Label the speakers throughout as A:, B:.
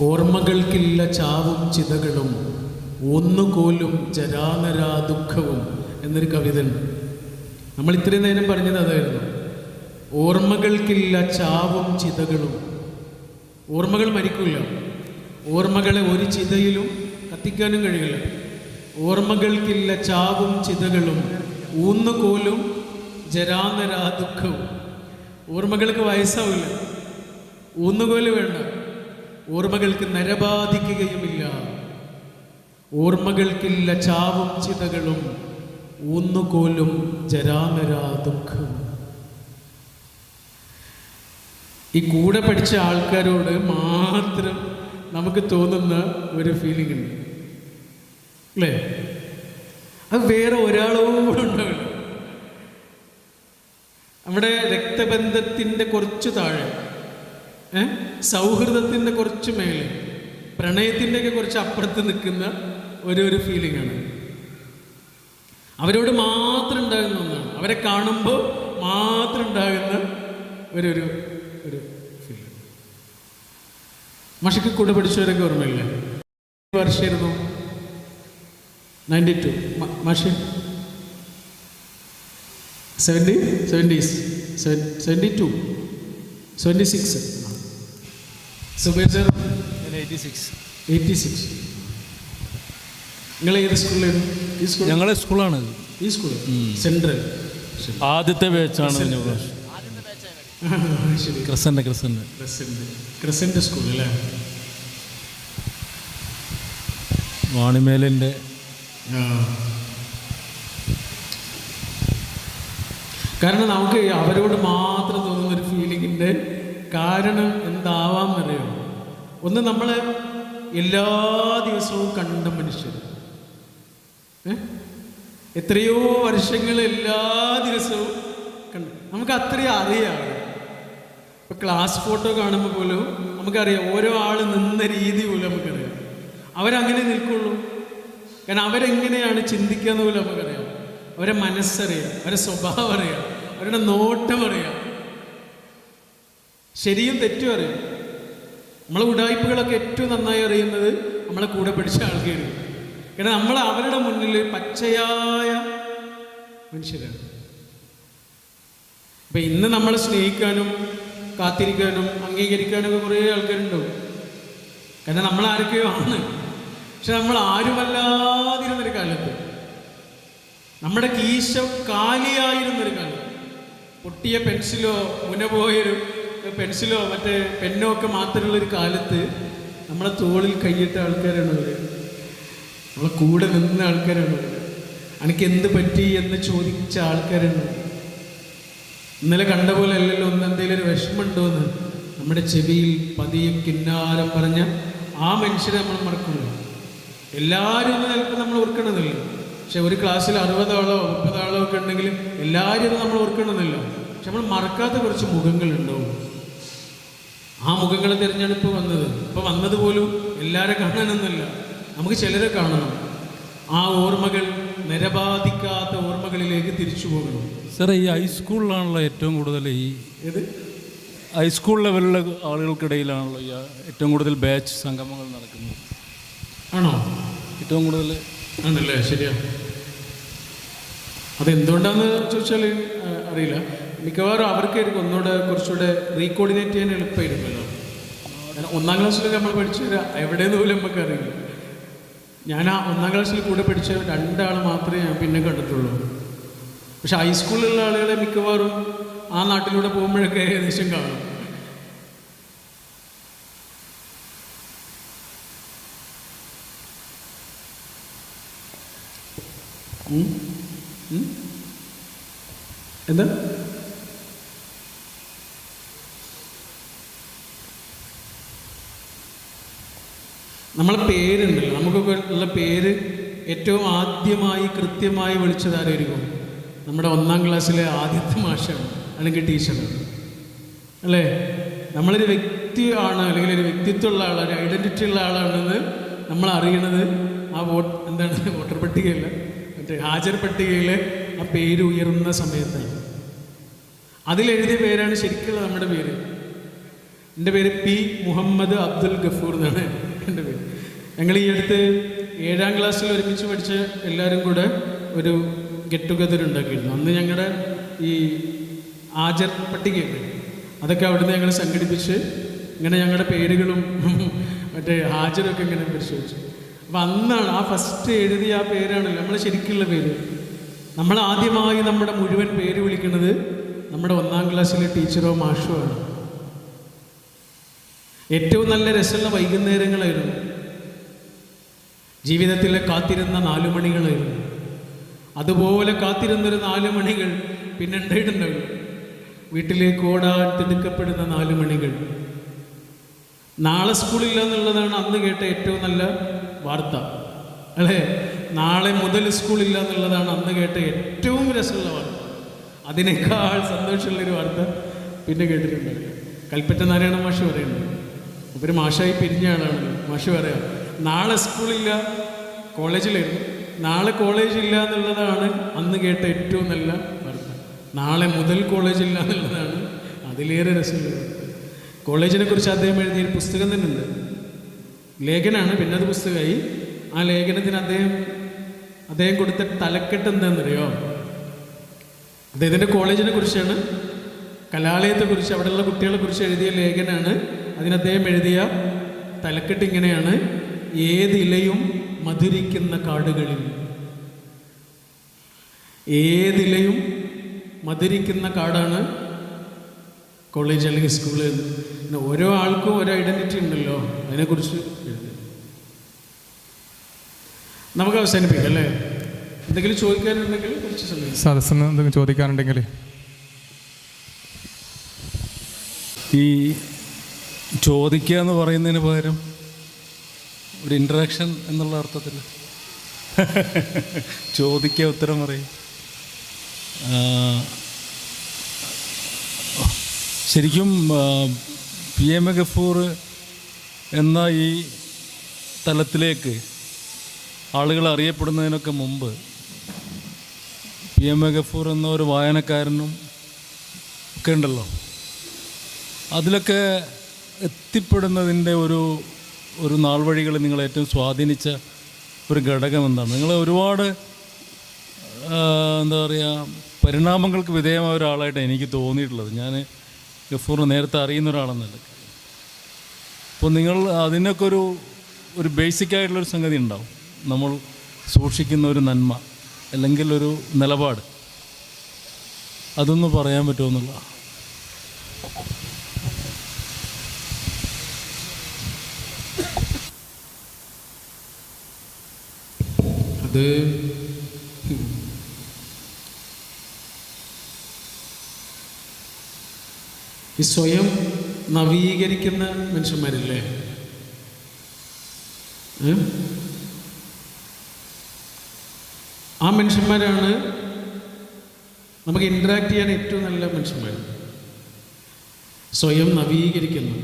A: ഓർമ്മകൾക്കില്ല ചാവും ചിതകളും ഒന്നുകോലും ജരാനരാ ദുഃഖവും എന്നൊരു കവിത നമ്മൾ ഇത്രയും നേരം പറഞ്ഞത് അതായിരുന്നു. ഓർമ്മകൾക്കില്ല ചാവും ചിതകളും. ഓർമ്മകൾ മരിക്കില്ല ഓർമ്മകളെ ഒരു ചിതയിലും കത്തിക്കാനും കഴിയില്ല. ഓർമ്മകൾക്കില്ല ചാവും ചിതകളും ഊന്നുകോലും ജരാനരാ ദുഃഖവും. ഓർമ്മകൾക്ക് വയസ്സാവില്ല. ഊന്നുകോൽ വേണ്ട. ഓർമ്മകൾക്ക് നരബാധിക്കുകയുമില്ല ഓർമ്മകൾക്കില്ല ചാവും ചിതകളും ഊന്നുകോലും ജരാനരാ ദുഃഖം. ഈ കൂടെ പഠിച്ച ആൾക്കാരോട് മാത്രം നമുക്ക് തോന്നുന്ന ഒരു ഫീലിംഗ് ഉണ്ട്. അല്ലേ? അത് വേറെ ഒരാളോട് ഉണ്ടാവില്ല നമ്മുടെ രക്തബന്ധത്തിന്റെ കുറച്ച് താഴെ സൗഹൃദത്തിന്റെ കുറച്ച് മേലെ പ്രണയത്തിന്റെയൊക്കെ കുറച്ച് അപ്പുറത്ത് നിൽക്കുന്ന ഒരു ഒരു ഫീലിംഗ് ആണ്. അവരോട് മാത്രം ഉണ്ടാകുന്ന ഒന്നാണ്. അവരെ കാണുമ്പോൾ മാത്രം ഉണ്ടാകുന്ന ഒരു ഒരു ഒരു ഫീലിംഗ് മഷിക്ക് കൂടെ പഠിച്ചവരൊക്കെ ഓർമ്മയില്ലേ? വർഷമായിരുന്നു നയന്റി ടു മാഷ് seventy seventies seven seventy two seventy six Zubair sir
B: eighty six
A: eighty six നിങ്ങൾ ഏത് സ്കൂളിലായിരുന്നു ഈ സ്കൂൾ
B: ഞങ്ങളെ സ്കൂളാണ്
A: ഈ സ്കൂൾ സെൻട്രൽ.
B: ആദ്യത്തെ ബാച്ചാണ് വാണിമേലിന്റെ
A: ശരി. സ്കൂൾ അല്ലേ? വാണിമേലിന്റെ കാരണം നമുക്ക് അവരോട് മാത്രം തോന്നുന്ന ഒരു ഫീലിങ്ങിന്റെ കാരണം എന്താവാം എന്നറിയോ? ഒന്ന് നമ്മൾ എല്ലാ ദിവസവും കണ്ട മനുഷ്യർ. എത്രയോ വർഷങ്ങൾ എല്ലാ ദിവസവും കണ്ട്. നമുക്ക് അത്രയും അറിയാം. ഇപ്പൊ ക്ലാസ് ഫോട്ടോ കാണുമ്പോൾ പോലും നമുക്കറിയാം ഓരോ ആൾ നിന്ന രീതി പോലും നമുക്കറിയാം. അവരങ്ങനെ നിൽക്കുള്ളൂ. കാരണം അവരെങ്ങനെയാണ് ചിന്തിക്കുക എന്ന് പോലും നമുക്കറിയാം. അവരെ മനസ്സറിയാം അവരെ സ്വഭാവം അറിയാം അവരുടെ നോട്ടം അറിയാം. ശരിയും തെറ്റും അറിയും. നമ്മളെ ഉടായ്പകളൊക്കെ ഏറ്റവും നന്നായി അറിയുന്നത് നമ്മളെ കൂടെ പിടിച്ച ആൾക്കാർ കാരണം നമ്മൾ അവരുടെ മുന്നിൽ പച്ചയായ മനുഷ്യരാണ്. അപ്പൊ ഇന്ന് നമ്മൾ സ്നേഹിക്കാനും കാത്തിരിക്കാനും അംഗീകരിക്കാനും ഒക്കെ കുറേ ആൾക്കാരുണ്ടാവും. കാരണം നമ്മൾ ആരൊക്കെയോ ആണ്. പക്ഷെ നമ്മൾ ആരുമല്ലാതിരുന്നൊരു കാലത്ത്. നമ്മുടെ കീശം കാലിയായിരുന്നൊരു കാലം പൊട്ടിയ പെൻസിലോ മുന പോയൊരു പെൻസിലോ മറ്റേ പെന്നോ ഒക്കെ മാത്രമുള്ളൊരു കാലത്ത് നമ്മളെ തോളിൽ കൈയിട്ട ആൾക്കാരാണ് അവർ നമ്മളെ കൂടെ നിന്ന ആൾക്കാരാണ് അവർ എനിക്ക് എന്ത് പറ്റി എന്ന് ചോദിച്ച ആൾക്കാരാണ് ഇന്നലെ കണ്ട പോലെ അല്ലല്ലോ ഒന്ന് എന്തെങ്കിലും ഒരു വിഷമമുണ്ടോ എന്ന് നമ്മുടെ ചെവിയിൽ പതിയും കിന്നാരം പറഞ്ഞ ആ മനുഷ്യരെ നമ്മൾ മറക്കുന്നു. എല്ലാവരും ഒന്ന് ചിലപ്പോൾ നമ്മൾ ഓർക്കണമെന്നില്ല പക്ഷെ ഒരു ക്ലാസ്സിൽ അറുപതാളോ മുപ്പതാളോ ഒക്കെ ഉണ്ടെങ്കിൽ എല്ലാവരും നമ്മൾ ഓർക്കണമെന്നില്ല പക്ഷെ നമ്മൾ മറക്കാത്ത കുറച്ച് മുഖങ്ങളുണ്ടാവും. ആ മുഖങ്ങളെ തിരഞ്ഞാണ് ഇപ്പോൾ വന്നത്. ഇപ്പോൾ വന്നത് പോലും എല്ലാവരെ കാണാനൊന്നുമില്ല. നമുക്ക് ചിലരെ കാണണം. ആ ഓർമ്മകൾ നിരപാധിക്കാത്ത ഓർമ്മകളിലേക്ക് തിരിച്ചു പോകണം.
B: സാറേ ഈ ഹൈസ്കൂളിലാണല്ലോ ഏറ്റവും കൂടുതൽ ഈ
A: ഏത്?
B: ഹൈസ്കൂൾ ലെവലിലെ ആളുകൾക്കിടയിലാണല്ലോ ഈ ഏറ്റവും കൂടുതൽ ബാച്ച് സംഗമങ്ങൾ നടക്കുന്നത്.
A: ആണോ?
B: ഏറ്റവും കൂടുതൽ
A: ആണല്ലേ? ശരിയാ. അതെന്തുകൊണ്ടാന്ന് ചോദിച്ചാൽ അറിയില്ല. മിക്കവാറും അവർക്കായിരിക്കും ഒന്നുകൂടെ കുറച്ചുകൂടെ റീകോർഡിനേറ്റ് ചെയ്യാൻ എളുപ്പമായിരുന്നല്ലോ. കാരണം ഒന്നാം ക്ലാസ്സിലൊക്കെ നമ്മൾ പഠിച്ച എവിടെയെന്ന് പോലും നമുക്ക് അറിയില്ല. ഞാൻ ആ ഒന്നാം ക്ലാസ്സിൽ കൂടെ പഠിച്ച രണ്ടാൾ മാത്രമേ ഞാൻ പിന്നെ കണ്ടിട്ടുള്ളൂ. പക്ഷെ ഹൈസ്കൂളിലുള്ള ആളുകളെ മിക്കവാറും ആ നാട്ടിലൂടെ പോകുമ്പോഴൊക്കെ ഏകദേശം കാണും? എന്താ? നമ്മളെ പേരുണ്ടല്ലോ. നമുക്കൊക്കെ ഉള്ള പേര് ഏറ്റവും ആദ്യമായി കൃത്യമായി വിളിച്ചത് ആരായിരിക്കും? നമ്മുടെ ഒന്നാം ക്ലാസ്സിലെ ആദ്യത്തെ മാഷാണ് അല്ലെങ്കിൽ ടീച്ചർ അല്ലേ? നമ്മളൊരു വ്യക്തിയാണ് അല്ലെങ്കിൽ ഒരു വ്യക്തിത്വമുള്ള ആളാണ് ഐഡന്റിറ്റി ഉള്ള ആളാണെന്ന് നമ്മൾ അറിയണത് ആ വോട്ട് എന്താണ്? വോട്ടർ പട്ടികയല്ല. മറ്റേ ഹാജർ പട്ടികയിൽ ആ പേര് ഉയർന്ന സമയത്താണ്. അതിലെഴുതിയ പേരാണ് ശരിക്കുള്ള നമ്മുടെ പേര്. എന്റെ പേര് പി മുഹമ്മദ് അബ്ദുൽ ഗഫൂർ എന്നാണ് എന്റെ പേര്. ഞങ്ങൾ ഈ അടുത്ത് ഏഴാം ക്ലാസ്സിൽ ഒരുമിച്ച് പഠിച്ച എല്ലാവരും കൂടെ ഒരു ഗെറ്റ് ടുഗദർ ഉണ്ടാക്കിയിരുന്നു. അന്ന് ഞങ്ങളുടെ ഈ ആചർ പട്ടികയൊക്കെ അതൊക്കെ അവിടുന്ന് ഞങ്ങൾ സംഘടിപ്പിച്ച് ഇങ്ങനെ ഞങ്ങളുടെ പേരുകളും മറ്റേ ഹാജരൊക്കെ ഇങ്ങനെ പരിശോധിച്ചു. അപ്പം അന്നാണ് ആ ഫസ്റ്റ് എഴുതിയ ആ പേരാണ് നമ്മൾ ശരിക്കുള്ള പേര്. നമ്മൾ ആദ്യമായി നമ്മുടെ മുഴുവൻ പേര് വിളിക്കുന്നത് നമ്മുടെ ഒന്നാം ക്ലാസ്സിലെ ടീച്ചറോ മാഷോ ആണ്. ഏറ്റവും നല്ല രസമുള്ള വൈകുന്നേരങ്ങളായിരുന്നു. ജീവിതത്തിലെ കാത്തിരുന്ന നാലു മണികളായിരുന്നു അതുപോലെ കാത്തിരുന്നൊരു നാലു മണികൾ പിന്നെ ഉണ്ടായിട്ടുണ്ടാവും വീട്ടിലേക്ക് ഓടാൻ തിടുക്കപ്പെടുന്ന നാലു മണികൾ. നാളെ സ്കൂളില്ല എന്നുള്ളതാണ് അന്ന് കേട്ട ഏറ്റവും നല്ല വാർത്ത. അല്ലേ? നാളെ മുതൽ സ്കൂളില്ല എന്നുള്ളതാണ് അന്ന് കേട്ട ഏറ്റവും രസമുള്ള വാർത്ത. അതിനേക്കാൾ സന്തോഷമുള്ളൊരു വാർത്ത പിന്നെ കേട്ടിട്ടുണ്ട്. കൽപ്പറ്റ നാരായണ മാഷ് പറയുന്നത് ഒരു മാഷായി പിരിഞ്ഞ ആളാണ്. മാഷ് പറയാം നാളെ സ്കൂളില്ല കോളേജിലായിരുന്നു. നാളെ കോളേജ് ഇല്ല എന്നുള്ളതാണ് അന്ന് കേട്ട ഏറ്റവും നല്ല വാർത്ത നാളെ മുതൽ കോളേജ് ഇല്ല എന്നുള്ളതാണ് അതിലേറെ രസമുള്ള കോളേജിനെ കുറിച്ച് അദ്ദേഹം എഴുതിയൊരു പുസ്തകം തന്നെ ഉണ്ട് ലേഖനാണ് പിന്നെ അത് പുസ്തകമായി. ആ ലേഖനത്തിന് അദ്ദേഹം അദ്ദേഹം കൊടുത്ത തലക്കെട്ട് എന്താണെന്നറിയോ? അദ്ദേഹത്തിന്റെ കോളേജിനെ കുറിച്ചാണ് കലാലയത്തെക്കുറിച്ച് അവിടെയുള്ള കുട്ടികളെ കുറിച്ച് എഴുതിയ ലേഖനാണ്. അതിന് അദ്ദേഹം എഴുതിയ തലക്കെട്ട് ഇങ്ങനെയാണ്. ഏതിലയും മധുരിക്കുന്ന കാടുകളിൽ. ഏതിലയും മധുരിക്കുന്ന കാടാണ് കോളേജ് അല്ലെങ്കിൽ സ്കൂളിൽ പിന്നെ ഓരോ ആൾക്കും ഓരോ ഐഡന്റിറ്റി ഉണ്ടല്ലോ. അതിനെക്കുറിച്ച് എഴുതി. നമുക്ക് അവസാനിപ്പിക്കാം അല്ലേ? എന്തെങ്കിലും ചോദിക്കാനുണ്ടെങ്കിൽ കുറച്ച് സമയം.
C: സദസ്സിന് എന്തെങ്കിലും ചോദിക്കാനുണ്ടെങ്കിൽ.
B: ഈ ചോദിക്കുക എന്ന് പറയുന്നതിന് പകരം ഒരു ഇൻട്രാക്ഷൻ എന്നുള്ള അർത്ഥത്തിൽ? ചോദിക്കുക ഉത്തരം പറയും. ശരിക്കും പി എം എ ഗഫൂർ എന്ന ഈ തലത്തിലേക്ക് ആളുകൾ അറിയപ്പെടുന്നതിനൊക്കെ മുമ്പ് പി എം എ ഗഫൂർ എന്ന ഒരു വായനക്കാരനും ഒക്കെ ഉണ്ടല്ലോ. അതിലൊക്കെ എത്തിപ്പെടുന്നതിന്റെ ഒരു ഒരു നാൾ വഴികൾ നിങ്ങളെ ഏറ്റവും സ്വാധീനിച്ച ഒരു ഘടകം എന്താണ്? നിങ്ങൾ ഒരുപാട് എന്താ പറയുക പരിണാമങ്ങൾക്ക് വിധേയമായ ഒരാളായിട്ട് എനിക്ക് തോന്നിയിട്ടുള്ളത്. ഞാൻ ഗഫൂറിനെ നേരത്തെ അറിയുന്ന ഒരാളെന്നല്ല അപ്പോൾ നിങ്ങൾ അതിനൊക്കെ ഒരു ഒരു ബേസിക് ആയിട്ടുള്ളൊരു സംഗതി ഉണ്ടാവും. നമ്മൾ സൂക്ഷിക്കുന്ന ഒരു നന്മ അല്ലെങ്കിൽ ഒരു നിലപാട്. അതൊന്ന് പറയാൻ പറ്റുമെന്നുള്ള
A: ഈ സ്വയം നവീകരിക്കുന്ന മനുഷ്യന്മാരില്ലേ? ആ മനുഷ്യന്മാരാണ് നമുക്ക് ഇൻട്രാക്ട് ചെയ്യാൻ ഏറ്റവും നല്ല മനുഷ്യന്മാർ. സ്വയം നവീകരിക്കുന്നു.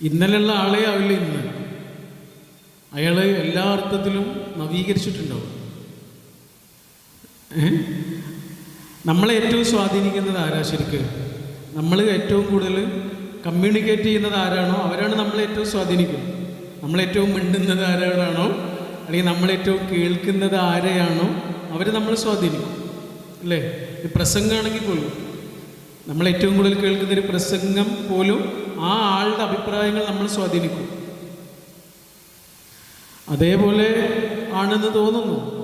A: ഇന്നലെയുള്ള ആളെ ആവില്ല ഇന്ന്. അയാൾ എല്ലാ അർത്ഥത്തിലും നവീകരിച്ചിട്ടുണ്ടാവും. നമ്മളെ ഏറ്റവും സ്വാധീനിക്കുന്നത് ആരാ ശരിക്ക്? നമ്മൾ ഏറ്റവും കൂടുതൽ കമ്മ്യൂണിക്കേറ്റ് ചെയ്യുന്നത് ആരാണോ അവരാണ് നമ്മളെ ഏറ്റവും സ്വാധീനിക്കുന്നത്. നമ്മളേറ്റവും മിണ്ടുന്നത് ആരോടാണോ അല്ലെങ്കിൽ നമ്മളേറ്റവും കേൾക്കുന്നത് ആരെയാണോ അവർ നമ്മളെ സ്വാധീനിക്കും. അല്ലേ? ഈ പ്രസംഗമാണെങ്കിൽ പോലും നമ്മളേറ്റവും കൂടുതൽ കേൾക്കുന്ന ഒരു പ്രസംഗം പോലും ആ ആളുടെ അഭിപ്രായങ്ങൾ നമ്മൾ സ്വാധീനിക്കും. അതേപോലെ ആണെന്ന് തോന്നുന്നു.